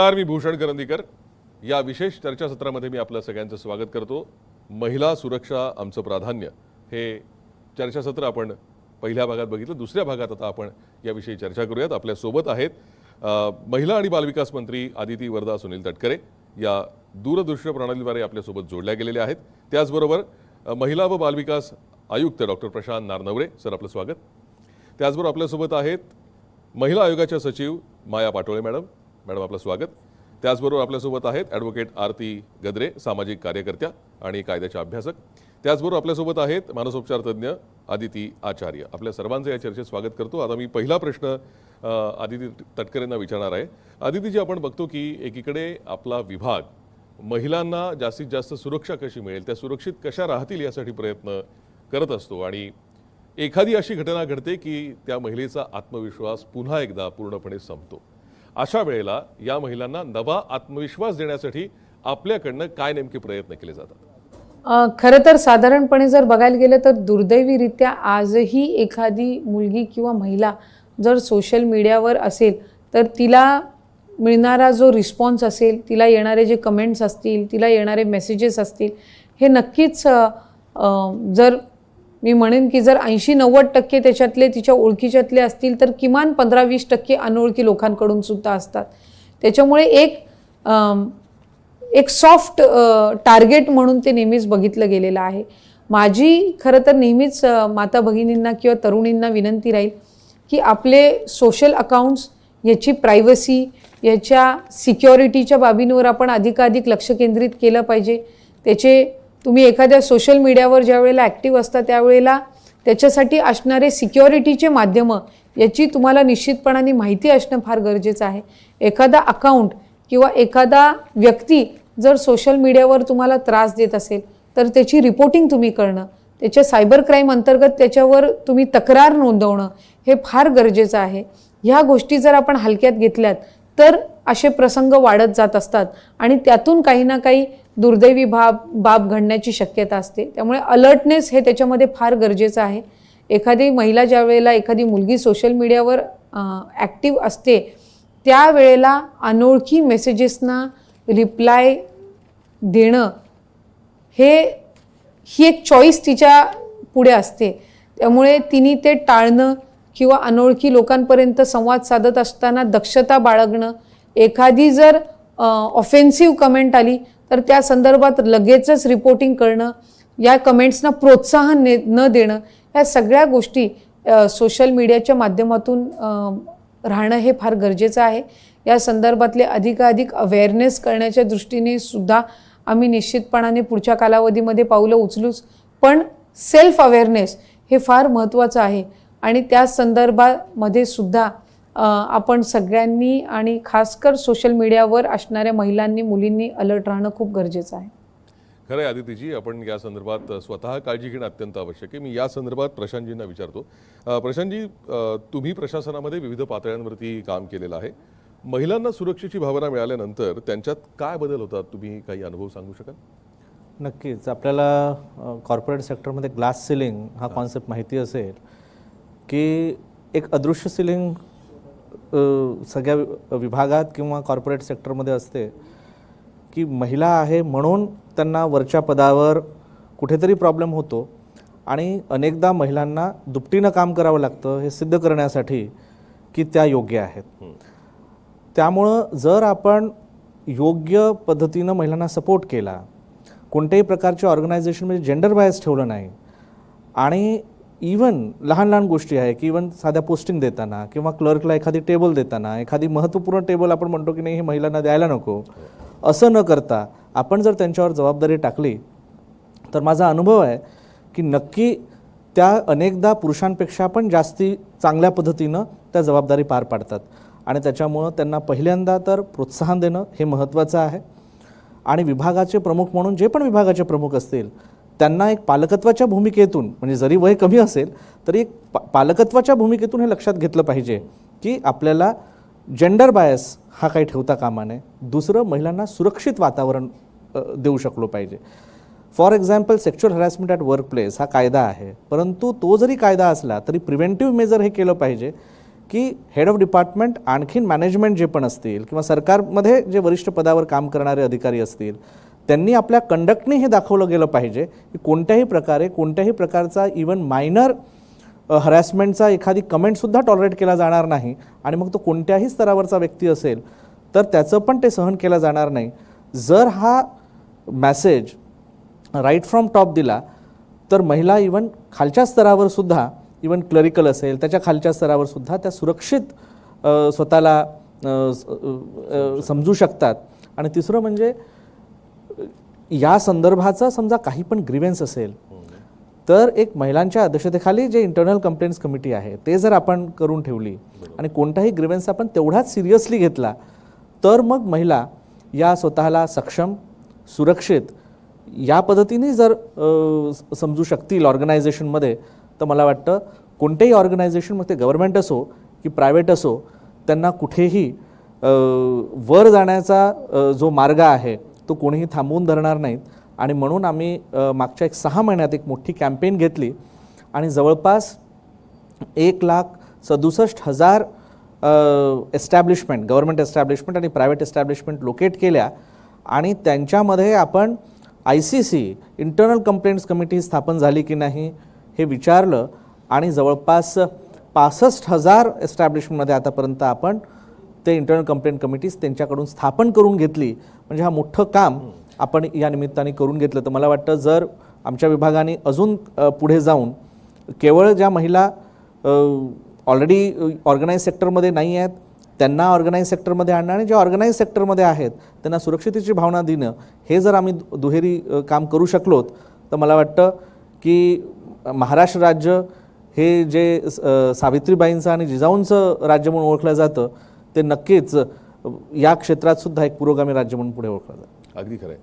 नमस्कार मी भूषण करंदीकर. या विशेष चर्चासत्रामध्ये मी आपलं सगळ्यांचं स्वागत करतो. महिला सुरक्षा आमचं प्राधान्य. हे चर्चासत्र आपण पहिल्या भागात बघितलं दुसऱ्या भागात आता आपण याविषयी चर्चा करूयात. आपल्यासोबत आहेत महिला आणि बालविकास मंत्री आदिती वरदा सुनील तटकरे. या दूरदृश्य प्रणालीद्वारे आपल्यासोबत जोडल्या गेलेल्या आहेत. त्याचबरोबर महिला व बालविकास आयुक्त डॉक्टर प्रशांत नारनवरे. सर आपलं स्वागत. त्याचबरोबर आपल्यासोबत आहेत महिला आयोगाच्या सचिव माया पाटोळे मॅडम. मॅडम आपलं स्वागत. त्याचबरोबर आपल्यासोबत आहेत ॲडव्होकेट आरती गद्रे सामाजिक कार्यकर्त्या आणि कायद्याच्या अभ्यासक. त्याचबरोबर आपल्यासोबत आहेत मानसोपचार तज्ज्ञ आदिती आचार्य. आपल्या सर्वांचं या चर्चेत स्वागत करतो. आता मी पहिला प्रश्न आदिती तटकरेंना विचारणार आहे. आदितीजी आपण बघतो की एकीकडे आपला विभाग महिलांना जास्तीत जास्त सुरक्षा कशी मिळेल त्या सुरक्षित कशा राहतील यासाठी प्रयत्न करत असतो आणि एखादी अशी घटना घडते की त्या महिलेचा आत्मविश्वास पुन्हा एकदा पूर्णपणे संपतो. अशा वेळेला या महिलांना नवा आत्मविश्वास देण्यासाठी आपल्याकडनं काय नेमके प्रयत्न केले जातात? खरं तर साधारणपणे जर बघायला गेलं तर दुर्दैवीरित्या आजही एखादी मुलगी किंवा महिला जर सोशल मीडियावर असेल तर तिला मिळणारा जो रिस्पॉन्स असेल तिला येणारे जे कमेंट्स असतील तिला येणारे मेसेजेस असतील हे नक्कीच जर मी म्हणेन की जर ऐंशी नव्वद टक्के त्याच्यातले तिच्या ओळखीच्यातले असतील तर किमान पंधरा वीस टक्के अनोळखी लोकांकडून सुद्धा असतात. त्याच्यामुळे एक एक सॉफ्ट टार्गेट म्हणून ते नेहमीच बघितलं गेलेलं आहे. माझी खरं तर नेहमीच माता भगिनींना किंवा तरुणींना विनंती राहील की आपले सोशल अकाउंट्स याची प्रायव्हसी याच्या सिक्युरिटीच्या बाबींवर आपण अधिकाधिक लक्ष केंद्रित केलं पाहिजे. त्याचे तुम्ही एखाद्या सोशल मीडियावर ज्या वेळेला ॲक्टिव्ह असता त्यावेळेला त्याच्यासाठी असणारे सिक्युरिटीचे माध्यमं याची तुम्हाला निश्चितपणाने माहिती असणं फार गरजेचं आहे. एखादा अकाउंट किंवा एखादा व्यक्ती जर सोशल मीडियावर तुम्हाला त्रास देत असेल तर त्याची रिपोर्टिंग तुम्ही करणं त्याच्या सायबर क्राईम अंतर्गत त्याच्यावर तुम्ही तक्रार नोंदवणं हे फार गरजेचं आहे. ह्या गोष्टी जर आपण हलक्यात घेतल्यात तर असे प्रसंग वाढत जात असतात आणि त्यातून काही ना काही दुर्दैवी बाब बाब घडण्याची शक्यता असते. त्यामुळे अलर्टनेस हे त्याच्यामध्ये फार गरजेचं आहे. एखादी महिला ज्या वेळेला एखादी मुलगी सोशल मीडियावर ॲक्टिव्ह असते त्यावेळेला अनोळखी मेसेजेसना रिप्लाय देणं हे ही एक चॉईस तिच्या पुढे असते. त्यामुळे तिने ते टाळणं किंवा अनोळखी लोकांपर्यंत संवाद साधत असताना दक्षता बाळगणं. एखादी जर ऑफेन्सिव्ह कमेंट आली तर त्या संदर्भात लगेचच रिपोर्टिंग करणं या कमेंट्सना प्रोत्साहन ने न देणं ह्या सगळ्या गोष्टी सोशल मीडियाच्या माध्यमातून राहणं हे फार गरजेचं आहे. या संदर्भातले अधिकाधिक अवेअरनेस करण्याच्या दृष्टीने सुद्धा आम्ही निश्चितपणाने पुढच्या कालावधीमध्ये पावलं उचलूच. पण सेल्फ अवेअरनेस हे फार महत्त्वाचं आहे. आणि त्या संदर्भामध्ये सुद्धा आपण सगळ्यांनी आणि खासकर सोशल मीडियावर असणाऱ्या महिलांनी मुलींनी अलर्ट राहणं खूप गरजेचं आहे. खरं आहे आदितीजी आपण या संदर्भात स्वतः काळजी घेणं अत्यंत आवश्यक आहे. मी या संदर्भात प्रशांतजींना विचारतो. प्रशांतजी तुम्ही प्रशासनामध्ये विविध पातळ्यांवरती काम केलेलं आहे. महिलांना सुरक्षेची भावना मिळाल्यानंतर त्यांच्यात काय बदल होतात? तुम्ही काही अनुभव सांगू शकाल? नक्कीच. आपल्याला कॉर्पोरेट सेक्टरमध्ये ग्लास सिलिंग हा कॉन्सेप्ट माहिती असेल. की एक अदृश्य सिलिंग सगळ्या विभागात किंवा कॉर्पोरेट सेक्टरमध्ये असते की महिला आहे म्हणून त्यांना वरच्या पदावर कुठेतरी प्रॉब्लेम होतो आणि अनेकदा महिलांना दुपटीनं काम करावं लागतं हे सिद्ध करण्यासाठी की त्या योग्य आहेत. त्यामुळं जर आपण योग्य पद्धतीनं महिलांना सपोर्ट केला कोणत्याही प्रकारच्या ऑर्गनायझेशनमध्ये जेंडर बायस ठेवलं नाही आणि इवन लहान लहान गोष्टी आहे की इवन साध्या पोस्टिंग देताना किंवा क्लर्कला एखादी टेबल देताना एखादी महत्त्वपूर्ण टेबल आपण म्हणतो की नाही हे महिलांना द्यायला नको. असं न करता आपण जर त्यांच्यावर जबाबदारी टाकली तर माझा अनुभव आहे की नक्की त्या अनेकदा पुरुषांपेक्षा पण जास्ती चांगल्या पद्धतीनं त्या जबाबदारी पार पाडतात. आणि त्याच्यामुळं त्यांना पहिल्यांदा तर प्रोत्साहन देणं हे महत्त्वाचं आहे. आणि विभागाचे प्रमुख म्हणून जे पण विभागाचे प्रमुख असतील त्यांना एक पालकत्वाच्या भूमिकेतून म्हणजे जरी वय कमी असेल तरी एक पा पालकत्वाच्या भूमिकेतून हे लक्षात घेतलं पाहिजे की आपल्याला जेंडर बायस हा काही ठेवता कामा नये. दुसरं महिलांना सुरक्षित वातावरण देऊ शकलो पाहिजे. For example sexual harassment at workplace हा कायदा आहे. परंतु तो जरी कायदा असला तरी प्रिव्हेंटिव्ह मेजर हे केलं पाहिजे की हेड ऑफ डिपार्टमेंट आणखीन मॅनेजमेंट जे पण असतील किंवा सरकारमध्ये जे वरिष्ठ पदावर काम करणारे अधिकारी असतील त्यांनी आपल्या कंडक्टने हे दाखवलं गेलं पाहिजे की कोणत्याही प्रकारे कोणत्याही प्रकारचा इवन मायनर हरॅसमेंटचा एखादी कमेंटसुद्धा टॉलरेट केला जाणार नाही. आणि मग तो कोणत्याही स्तरावरचा व्यक्ती असेल तर त्याचं पण ते सहन केलं जाणार नाही. जर हा मॅसेज राईट फ्रॉम टॉप दिला तर महिला इवन खालच्या स्तरावर सुद्धा इवन क्लरिकल असेल त्याच्या खालच्या स्तरावरसुद्धा त्या सुरक्षित स्वतःला समजू शकतात. आणि तिसरं म्हणजे या संदर्भाचा समजा काही पण ग्रीवेन्स असेल तर एक महिलांच्या अध्यक्षतेखाली जे इंटरनल कंप्लेंट्स कमिटी आहे ते जर आपण करून ठेवली आणि कोणताही ग्रीवेन्स आपण तेवढाच सिरियसली घेतला तर मग महिला या स्वतःला सक्षम सुरक्षित या पद्धतीने जर समजू शकतील ऑर्गनायझेशनमध्ये तर मला वाटतं कोणतेही ऑर्गनायझेशन मग ते गव्हर्नमेंट असो की प्रायव्हेट असो त्यांना कुठेही वर जाण्याचा जो मार्ग आहे तो कोणीही थांबवून धरणार नाहीत. आणि म्हणून आम्ही मागच्या एक सहा महिन्यात एक मोठी कॅम्पेन घेतली. आणि जवळपास एक लाख सदुसष्ट हजार एस्टॅब्लिशमेंट गव्हर्नमेंट एस्टॅब्लिशमेंट आणि प्रायव्हेट एस्टॅब्लिशमेंट लोकेट केल्या. आणि त्यांच्यामध्ये आपण I C C internal complaints committee स्थापन झाली की नाही हे विचारलं. आणि जवळपास पासष्ट हजार एस्टॅब्लिशमेंटमध्ये आतापर्यंत आपण ते इंटरनल कंप्लेंट कमिटीज त्यांच्याकडून स्थापन करून घेतली. म्हणजे हा मोठं काम आपण या निमित्ताने करून घेतलं. तर मला वाटतं जर आमच्या विभागाने अजून पुढे जाऊन केवळ ज्या महिला ऑलरेडी ऑर्गनाईज सेक्टरमध्ये नाही आहेत त्यांना ऑर्गनाईज सेक्टरमध्ये आणणं आणि जे ऑर्गनाईज सेक्टरमध्ये आहेत त्यांना सुरक्षितेची भावना देणं हे जर आम्ही दु- दुहेरी काम करू शकलोत तर मला वाटतं की महाराष्ट्र राज्य हे जे सावित्रीबाईंचं आणि जिजाऊंचं राज्य म्हणून ओळखलं जातं ते नक्कीच या क्षेत्रात सुद्धा एक पुरोगामी राज्य म्हणून पुढे ओळखलं अगदी खरं आहे.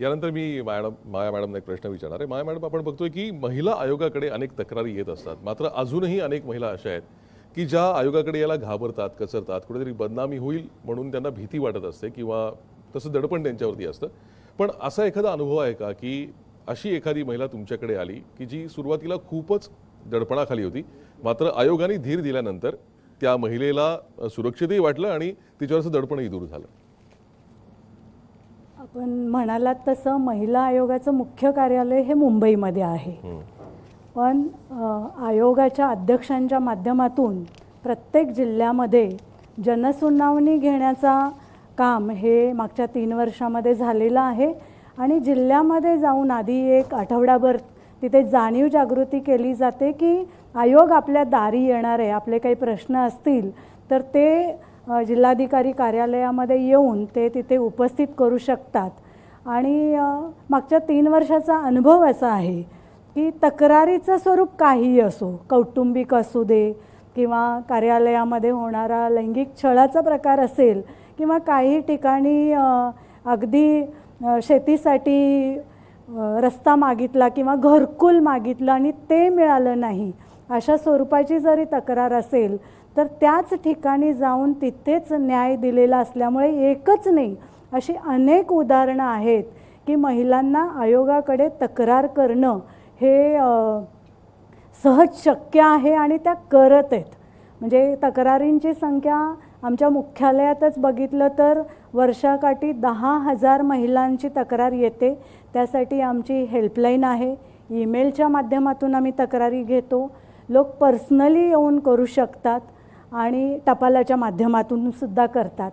यानंतर मी मॅडम माया मॅडमला एक प्रश्न विचारणार आहे. माया मॅडम आपण बघतोय की महिला आयोगाकडे अनेक तक्रारी येत असतात. मात्र अजूनही अनेक महिला अशा आहेत की ज्या आयोगाकडे याला घाबरतात कचरतात कुठेतरी बदनामी होईल म्हणून त्यांना भीती वाटत असते किंवा तसं दडपण त्यांच्यावरती असतं. पण असा एखादा अनुभव आहे का की अशी एखादी महिला तुमच्याकडे आली की जी सुरुवातीला खूपच दडपणाखाली होती मात्र आयोगाने धीर दिल्यानंतर त्या महिलेला सुरक्षितही वाटलं आणि तिच्यावरचं दडपणही दूर झालं. आपण म्हणालात तसं महिला आयोगाचं मुख्य कार्यालय हे मुंबईमध्ये आहे. पण आयोगाच्या अध्यक्षांच्या माध्यमातून प्रत्येक जिल्ह्यामध्ये जनसुनावणी घेण्याचा काम हे मागच्या तीन वर्षामध्ये झालेलं आहे आणि जिल्ह्यामध्ये जाऊन आधी एक आठवडाभर तिथे जाणीव जागृती केली जाते की आयोग आपल्या दारी येणारे आपले काही प्रश्न असतील तर ते जिल्हाधिकारी कार्यालयामध्ये येऊन ते तिथे उपस्थित करू शकतात. आणि मागच्या तीन वर्षाचा अनुभव असा आहे की तक्रारीचं स्वरूप काहीही असो कौटुंबिक असू दे किंवा कार्यालयामध्ये होणारा लैंगिक छळाचा प्रकार असेल किंवा काही ठिकाणी अगदी शेतीसाठी रस्ता मागितला किंवा घरकुल मागितलं आणि ते मिळालं नाही अशा स्वरूपाची जरी तक्रार असेल तर त्याच ठिकाणी जाऊन तिथेच न्याय दिलेला असल्यामुळे एकच नाही अशी अनेक उदाहरणं आहेत की महिलांना आयोगाकडे तक्रार करणं हे सहज शक्य आहे आणि त्या करत आहेत. म्हणजे तक्रारींची संख्या आमच्या मुख्यालयातच बघितलं तर वर्षाकाठी दहा हजार महिलांची तक्रार येते. त्यासाठी आमची हेल्पलाईन आहे. ईमेलच्या माध्यमातून आम्ही तक्रारी घेतो. लोक पर्सनली येऊन करू शकतात आणि टपालाच्या माध्यमातून सुद्धा करतात.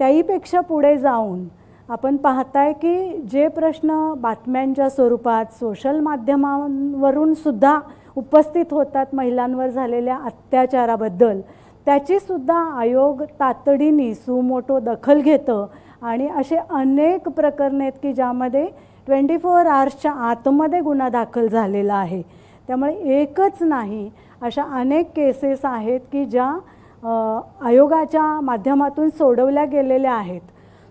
त्याहीपेक्षा पुढे जाऊन आपण पाहताय की जे प्रश्न बातम्यांच्या स्वरूपात सोशल माध्यमांवरून सुद्धा उपस्थित होतात महिलांवर झालेल्या अत्याचाराबद्दल त्याचीसुद्धा आयोग तातडीने सुमोटो दखल घेतं आणि असे अनेक प्रकरणे आहेत की ज्यामध्ये ट्वेंटी फोर आवर्सच्या आतमध्ये गुन्हा दाखल झालेला आहे. त्यामुळे एकच नाही अशा अनेक केसेस आहेत की ज्या आयोगाच्या माध्यमातून सोडवल्या गेलेल्या आहेत.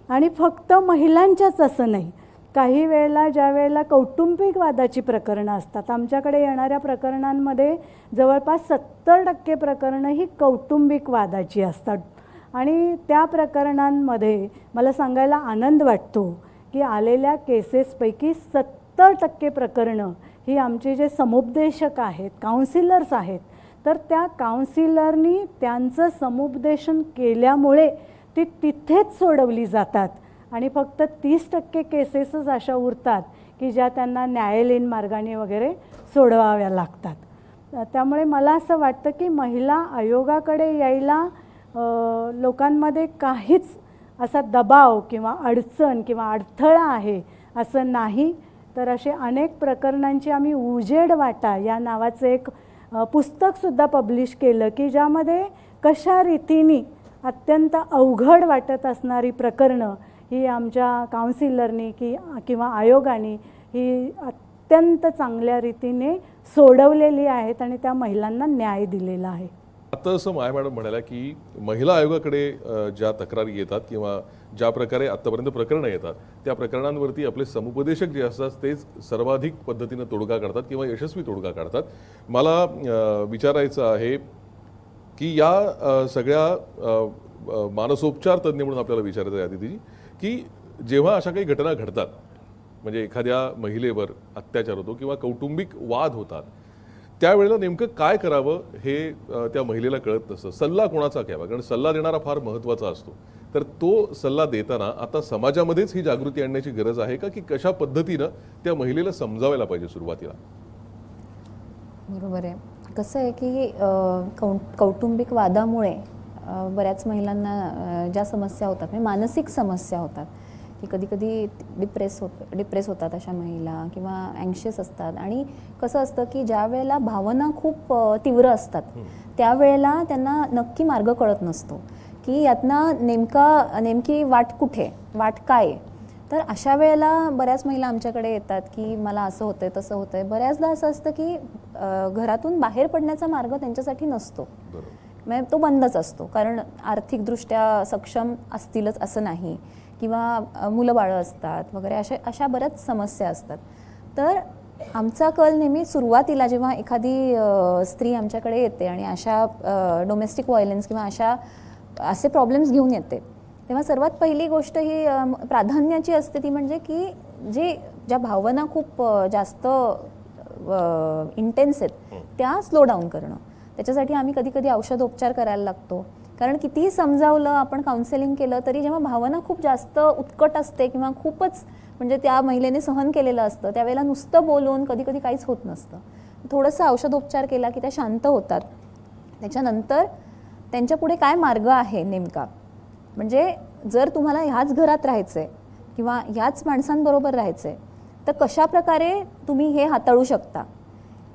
आणि फक्त महिलांच्याच असं नाही. काही वेळेला ज्या वेळेला कौटुंबिक वादाची प्रकरणं असतात आमच्याकडे येणाऱ्या प्रकरणांमध्ये जवळपास सत्तर टक्के प्रकरणं ही कौटुंबिक वादाची असतात. आणि त्या प्रकरणांमध्ये मला सांगायला आनंद वाटतो की आलेल्या केसेसपैकी सत्तर टक्के प्रकरणं ही आमचे जे समुपदेशक आहेत काउन्सिलर्स आहेत तर त्या काउन्सिलरनी त्यांचं समुपदेशन केल्यामुळे ती तिथेच सोडवली जातात. आणि फक्त तीस टक्के केसेसच अशा उरतात की ज्या त्यांना न्यायालयीन मार्गाने वगैरे सोडवाव्या लागतात. त्यामुळे मला असं वाटतं की महिला आयोगाकडे यायला लोकांमध्ये काहीच असा दबाव किंवा अडचण किंवा अडथळा आहे असं नाही. तर असे अनेक प्रकरणांची आम्ही उजेड वाटा या नावाचं एक पुस्तकसुद्धा पब्लिश केलं की ज्यामध्ये कशा रीतीने अत्यंत अवघड वाटत असणारी प्रकरणं ही आमच्या काउन्सिलरनी की किंवा आयोगाने ही अत्यंत चांगल्या रीतीने सोडवलेली आहेत आणि त्या महिलांना न्याय दिलेला आहे. आता असं माया मॅडम म्हणाल्या की महिला आयोगाकडे ज्या तक्रारी येतात किंवा ज्या प्रकारे आत्तापर्यंत प्रकरणं येतात त्या प्रकरणांवरती आपले समुपदेशक जे असतात तेच सर्वाधिक पद्धतीनं तोडगा काढतात किंवा यशस्वी तोडगा काढतात. मला विचारायचं आहे की या सगळ्या मानसोपचार तज्ज्ञ म्हणून आपल्याला विचारायचं आहे आदितीजी की जेव्हा अशा काही घटना घडतात म्हणजे एखाद्या महिलेवर अत्याचार होतो किंवा कौटुंबिक वाद होतात त्यावेळेला नेमकं काय करावं हे त्या महिलेला कळत नसतं. सल्ला कोणाचा घ्यावा? कारण सल्ला देणारा फार महत्त्वाचा असतो. तर तो सल्ला देताना आता समाजामध्येच ही जागृती आणण्याची गरज आहे का? की कशा पद्धतीनं त्या महिलेला समजावायला पाहिजे सुरुवातीला? बरोबर आहे. कसं आहे की कौ कौटुंबिक वादामुळे बऱ्याच महिलांना ज्या समस्या होतात म्हणजे मानसिक समस्या होतात की कधी कधी डिप्रेस होत डिप्रेस होतात अशा महिला किंवा अँशियस असतात. आणि कसं असतं की ज्या वेळेला भावना खूप तीव्र असतात त्यावेळेला त्यांना नक्की मार्ग कळत नसतो. की यातनं नेमका नेमकी वाट कुठे? वाट काय? आहे तर अशा वेळेला बऱ्याच महिला आमच्याकडे येतात की मला असं होतंय तसं होतंय. बऱ्याचदा असं असतं की घरातून बाहेर पडण्याचा मार्ग त्यांच्यासाठी नसतो. म्हणजे तो बंदच असतो. कारण आर्थिकदृष्ट्या सक्षम असतीलच असं नाही. किंवा मुलं बाळं असतात वगैरे अशा अशा बऱ्याच समस्या असतात. तर आमचा कल नेहमी सुरुवातीला जेव्हा एखादी स्त्री आमच्याकडे येते आणि अशा डोमेस्टिक व्हायलन्स किंवा अशा असे प्रॉब्लेम्स घेऊन येते तेव्हा सर्वात पहिली गोष्ट ही प्राधान्याची असते ती म्हणजे की जे ज्या भावना खूप जास्त इंटेन्स आहेत त्या स्लो डाऊन करणं. त्याच्यासाठी आम्ही कधी कधी औषधोपचार करायला लागतो. कारण कितीही समजावलं आपण काउन्सिलिंग केलं तरी जेव्हा भावना खूप जास्त उत्कट असते किंवा खूपच म्हणजे त्या महिलेने सहन केलेलं असतं त्यावेळेला नुसतं बोलून कधी कधी काहीच होत नसतं. थोडंसं औषधोपचार केला की त्या शांत होतात. त्याच्यानंतर त्यांच्या पुढे काय मार्ग आहे नेमका? म्हणजे जर तुम्हाला ह्याच घरात राहायचं आहे किंवा ह्याच माणसांबरोबर राहायचं आहे तर कशा प्रकारे तुम्ही हे हाताळू शकता?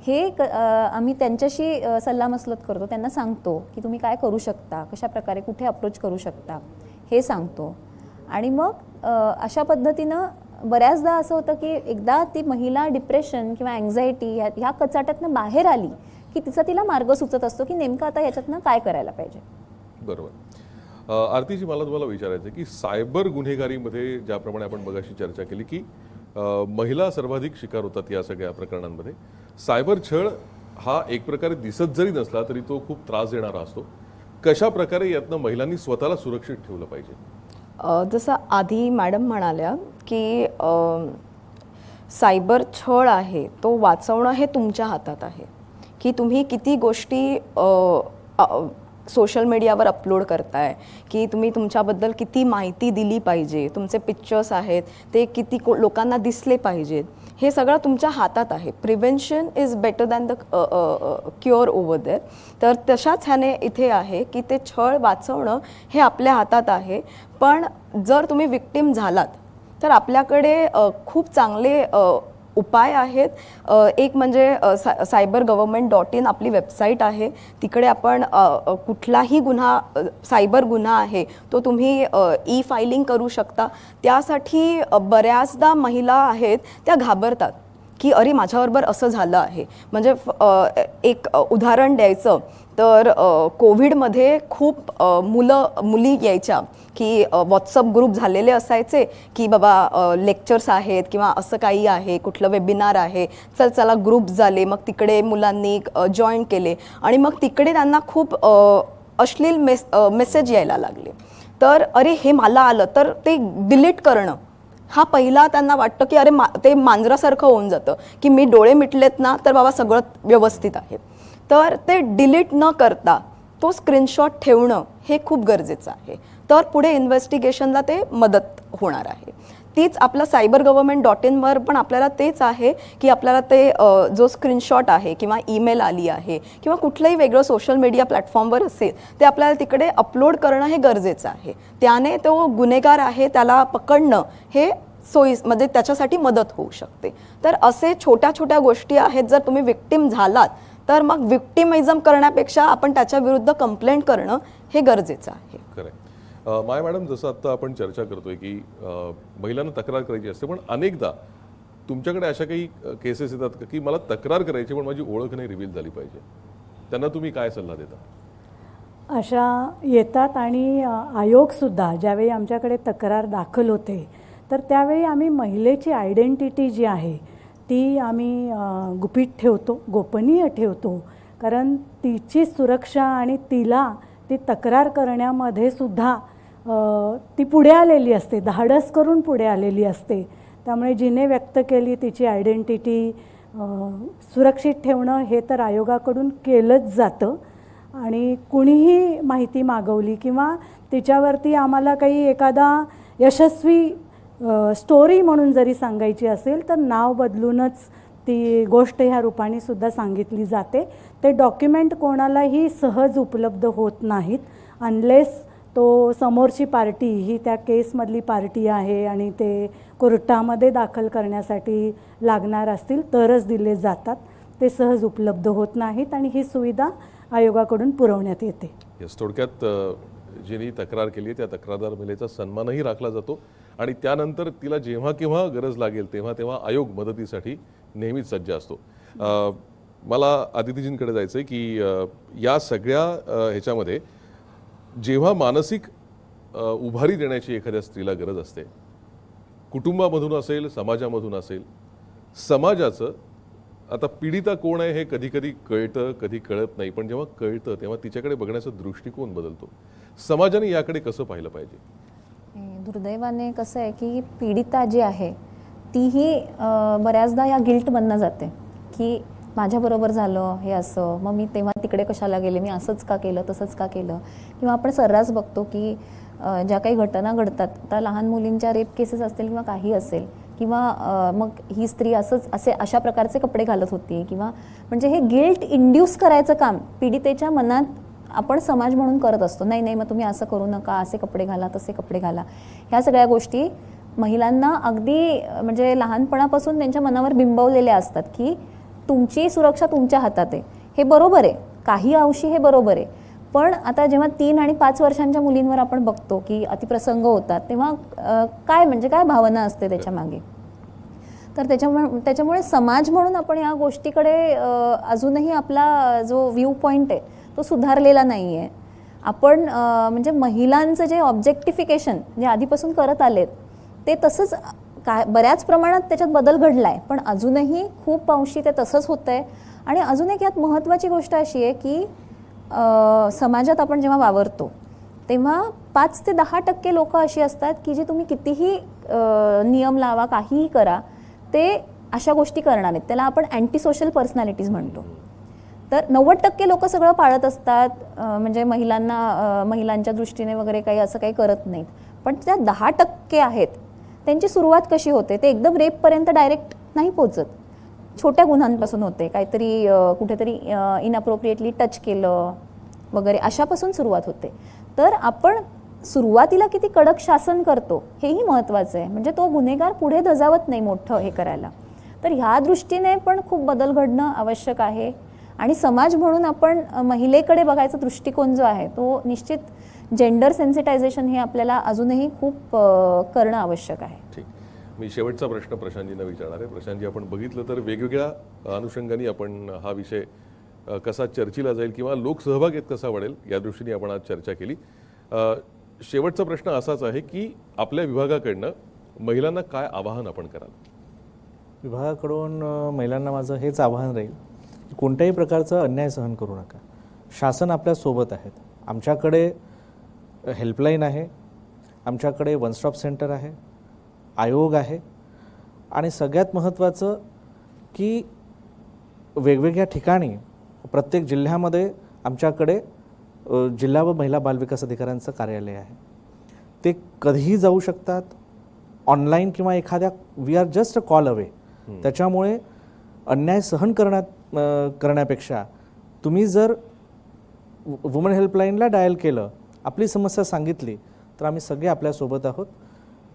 हे क आम्ही त्यांच्याशी सल्लामसलत करतो. त्यांना सांगतो की तुम्ही काय करू शकता कशा प्रकारे कुठे अप्रोच करू शकता हे सांगतो. आणि मग अशा पद्धतीनं बऱ्याचदा असं होतं की एकदा ती महिला डिप्रेशन किंवा अँझायटी ह्या ह्या कचाट्यातनं बाहेर आली की तिचा तिला मार्ग सुचत असतो की नेमकं आता याच्यातनं काय करायला पाहिजे. बरोबर. आरतीजी मला तुम्हाला विचारायचं आहे की सायबर गुन्हेगारीमध्ये ज्याप्रमाणे आपण मगाशी चर्चा केली की महिला सर्वाधिक शिकार होतात या सगळ्या प्रकरणांमध्ये. सायबर छळ हा एक प्रकारे दिसत जरी नसला तरी तो खूप त्रास देणारा असतो. कशा प्रकारे यातनं महिलांनी स्वतःला सुरक्षित ठेवलं पाहिजे? जसं आधी मॅडम म्हणाल्या की सायबर छळ आहे तो वाचवणं हे तुमच्या हातात आहे. की तुम्ही किती गोष्टी सोशल मीडियावर अपलोड करताय की तुम्ही तुमच्याबद्दल किती माहिती दिली पाहिजे तुमचे पिक्चर्स आहेत ते किती को लोकांना दिसले पाहिजेत हे सगळं तुमच्या हातात आहे. Prevention is better than the cure over there तर तशाच ह्याने इथे आहे की ते छळ वाचवणं हे आपल्या हातात आहे. पण जर तुम्ही विक्टीम झालात तर आपल्याकडे खूप चांगले उपाय आहेत. एक म्हणजे सा सायबर गव्हर्मेंट डॉट इन आपली वेबसाईट आहे. तिकडे आपण कुठलाही गुन्हा सायबर गुन्हा आहे तो तुम्ही ई फायलिंग करू शकता. त्यासाठी बऱ्याचदा महिला आहेत त्या घाबरतात की अरे माझ्याबरोबर असं झालं आहे. म्हणजे फ- एक उदाहरण द्यायचं. तर कोविडमध्ये खूप मुलं मुली यायच्या की व्हॉट्सअप ग्रुप झालेले असायचे की बाबा लेक्चर्स आहेत किंवा असं काही आहे कुठलं वेबिनार आहे चल चला ग्रुप झाले. मग तिकडे मुलांनी जॉईन केले आणि मग तिकडे त्यांना खूप अश्लील मेस मेसेज यायला लागले. तर अरे हे मला आलं. तर ते डिलीट करणं हा पहिला त्यांना वाटतं की अरे मा ते मांजरासारखं होऊन जातं की मी डोळे मिटलेत ना तर बाबा सगळं व्यवस्थित आहे. तर ते डिलीट न करता तो स्क्रीनशॉट ठेवणं हे खूप गरजेचं आहे. तर पुढे इन्व्हेस्टिगेशनला ते मदत होणार आहे. तीच आपलं सायबर गव्हर्नमेंट डॉट इनवर पण आपल्याला तेच आहे की आपल्याला ते जो स्क्रीनशॉट आहे किंवा ईमेल आली आहे किंवा कुठलंही वेगळं सोशल मीडिया प्लॅटफॉर्मवर असेल ते आपल्याला तिकडे अपलोड करणं हे गरजेचं आहे. त्याने तो गुन्हेगार आहे त्याला पकडणं हे सोयी म्हणजे त्याच्यासाठी मदत होऊ शकते. तर असे छोट्या छोट्या गोष्टी आहेत जर तुम्ही विक्टीम झालात तर मग विक्टिमिझम करण्यापेक्षा आपण त्याच्या विरुद्ध कंप्लेंट करणं हे गरजेचं आहे. खरं आहे. अ, माया मॅडम जसं आता आपण चर्चा करतोय की महिलांना तक्रार करायची असते पण अनेकदा तुमच्याकडे अशा काही केसेस येतात का की मला तक्रार करायची पण माझी ओळख नाही रिव्हील झाली पाहिजे? त्यांना तुम्ही काय सल्ला देता? अशा येतात आणि आयोगसुद्धा ज्यावेळी आमच्याकडे तक्रार दाखल होते तर त्यावेळी आम्ही महिलेची आयडेंटिटी जी आहे ती आम्ही गुपित ठेवतो गोपनीय ठेवतो. कारण तिची सुरक्षा आणि तिला ती तक्रार करण्यामध्ये सुद्धा ती पुढे आलेली असते धाडस करून पुढे आलेली असते. त्यामुळे जिने व्यक्त केली तिची आयडेंटिटी सुरक्षित ठेवणं हे तर आयोगाकडून केलंच जातं. आणि कुणीही माहिती मागवली किंवा तिच्यावरती आम्हाला काही एखादा यशस्वी स्टोरी म्हणून जरी सांगायची असेल तर नाव बदलूनच ती गोष्ट ह्या रूपाने सुद्धा सांगितली जाते. ते डॉक्युमेंट कोणालाही सहज उपलब्ध होत नाहीत अनलेस तो समोरची पार्टी ही त्या केसमधली पार्टी आहे आणि ते कोर्टामध्ये दाखल करण्यासाठी लागणार असतील तरच दिले जातात. ते सहज उपलब्ध होत नाहीत आणि ही सुविधा आयोगाकडून पुरवण्यात येते. थोडक्यात अ, तक्रार केली त्या तक्रारदार महिलेचा सन्मानही राखला जातो. आणि त्यानंतर तिला जेव्हा केव्हा गरज लागेल तेव्हा तेव्हा आयोग मदतीसाठी नेहमीच सज्ज असतो. मला अदितीजींकडे जायचं आहे की या सगळ्या ह्याच्यामध्ये जेव्हा मानसिक उभारी देण्याची एखाद्या स्त्रीला गरज असते कुटुंबामधून असेल समाजामधून असेल समाजाचं आता पीडिता कोण आहे हे कधी कधी कळतं कधी कळत नाही पण जेव्हा कळतं तेव्हा तिच्याकडे बघण्याचा दृष्टिकोन बदलतो. समाजाने याकडे कसं पाहिलं पाहिजे? दुर्दैवाने कसं आहे की पीडिता जी आहे तीही बऱ्याचदा या गिल्टमधनं जाते. की माझ्याबरोबर झालं हे असं मग मी तेव्हा तिकडे कशाला गेले? मी असंच का केलं तसंच का केलं? किंवा आपण सर्रास बघतो की ज्या काही घटना घडतात त्या लहान मुलींच्या रेप केसेस असतील किंवा काही असेल किंवा मग ही स्त्री असंच असे अशा प्रकारचे कपडे घालत होती किंवा म्हणजे हे गिल्ट इंड्यूस करायचं काम पीडितेच्या मनात आपण समाज म्हणून करत असतो. नाही नाही मग तुम्ही असं करू नका असे कपडे घाला तसे कपडे घाला. ह्या सगळ्या गोष्टी महिलांना अगदी म्हणजे लहानपणापासून त्यांच्या मनावर बिंबवलेल्या असतात की तुमची सुरक्षा तुमच्या हातात आहे. हे बरोबर आहे. काही अंशी हे बरोबर आहे. पण आता जेव्हा तीन आणि पाच वर्षांच्या मुलींवर आपण बघतो की अतिप्रसंग होतात तेव्हा काय म्हणजे काय भावना असते त्याच्यामागे? तर त्याच्यामुळे त्याच्यामुळे समाज म्हणून आपण या गोष्टीकडे अजूनही आपला जो व्ह्यू पॉईंट आहे तो सुधारलेला नाही आहे आपण म्हणजे महिलांचं जे ऑब्जेक्टिफिकेशन जे आधीपासून करत आलेत ते तसंच काय बऱ्याच प्रमाणात त्याच्यात बदल घडला आहे पण अजूनही खूप अंशी ते तसंच होतं आहे आणि अजून एक यात महत्त्वाची गोष्ट अशी आहे की समाजात आपण जेव्हा वावरतो तेव्हा पाच ते दहा टक्के लोक अशी असतात की जे तुम्ही कितीही नियम लावा काहीही करा ते अशा गोष्टी करणार आहेत. त्याला आपण अँटी सोशल पर्सनॅलिटीज म्हणतो. तर नव्वद टक्के लोक सगळं पाळत असतात. म्हणजे महिलांना महिलांच्या दृष्टीने वगैरे काही असं काही करत नाहीत. पण त्या दहा टक्के आहेत त्यांची सुरुवात कशी होते? ते एकदम रेपपर्यंत डायरेक्ट नाही पोचत छोट्या गुन्ह्यांपासून होते. काहीतरी कुठेतरी इनअप्रोप्रिएटली टच केलं वगैरे अशापासून सुरुवात होते. तर आपण सुरुवातीला किती कडक शासन करतो हेही महत्त्वाचं आहे. म्हणजे तो गुन्हेगार पुढे धजावत नाही मोठं हे करायला. तर ह्या दृष्टीने पण खूप बदल घडणं आवश्यक आहे. आणि समाज म्हणून आपण महिलेकडे बघायचा दृष्टिकोन जो आहे तो निश्चित जेंडर सेन्सिटायझेशन हे आपल्याला अजूनही खूप करणं आवश्यक आहे. ठीक. मी शेवटचा प्रश्न प्रशांतजींना विचारणार आहे. प्रशांतजी आपण बघितलं तर वेगवेगळ्या अनुषंगाने आपण हा विषय कसा चर्चेला जाईल किंवा लोकसहभाग यात कसा वाढेल या दृष्टीने आपण आज चर्चा केली. शेवटचा प्रश्न असाच आहे की आपल्या विभागाकडनं महिलांना काय आवाहन आपण कराल? विभागाकडून महिलांना माझं हेच आवाहन राहील कोणत्याही प्रकारचा अन्याय सहन करू नका. शासन आपल्यासोबत आहेत. आमच्याकडे हेल्पलाईन आहे. आमच्याकडे वन स्टॉप सेंटर आहे. आयोग आहे. आणि सगळ्यात महत्त्वाचं की वेगवेगळ्या ठिकाणी प्रत्येक जिल्ह्यामध्ये आमच्याकडे जिल्हा व महिला बालविकास अधिकाऱ्यांचं कार्यालय आहे. ते कधीही जाऊ शकतात. ऑनलाईन किंवा एखाद्या we are just a call away त्याच्यामुळे अन्याय सहन करण्यात करण्यापेक्षा. तुम्ही जर वुमन हेल्पलाईनला डायल केलं आपली समस्या सांगितली तर आम्ही सगळे आपल्यासोबत आहोत.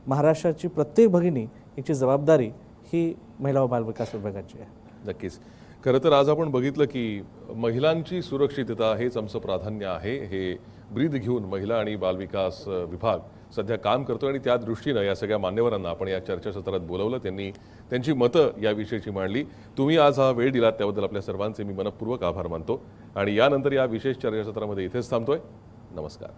महाराष्ट्राची प्रत्येक भगिनी याची जबाबदारी ही महिला व बालविकास विभागाची आहे. नक्कीच. खरं तर आज आपण बघितलं की महिलांची सुरक्षितता हेच आमचं प्राधान्य आहे. हे ब्रीद घेऊन महिला आणि बालविकास विभाग सध्या काम करतो आणि त्या दृष्टीनं या सगळ्या मान्यवरांना आपण या चर्चासत्रात बोलवलं त्यांनी त्यांची मतं याविषयीची मांडली. तुम्ही आज हा वेळ दिलात त्याबद्दल आपल्या सर्वांचे मी मनपूर्वक आभार मानतो. आणि यानंतर या विशेष चर्चासत्रामध्ये इथेच थांबतोय. नमस्कार.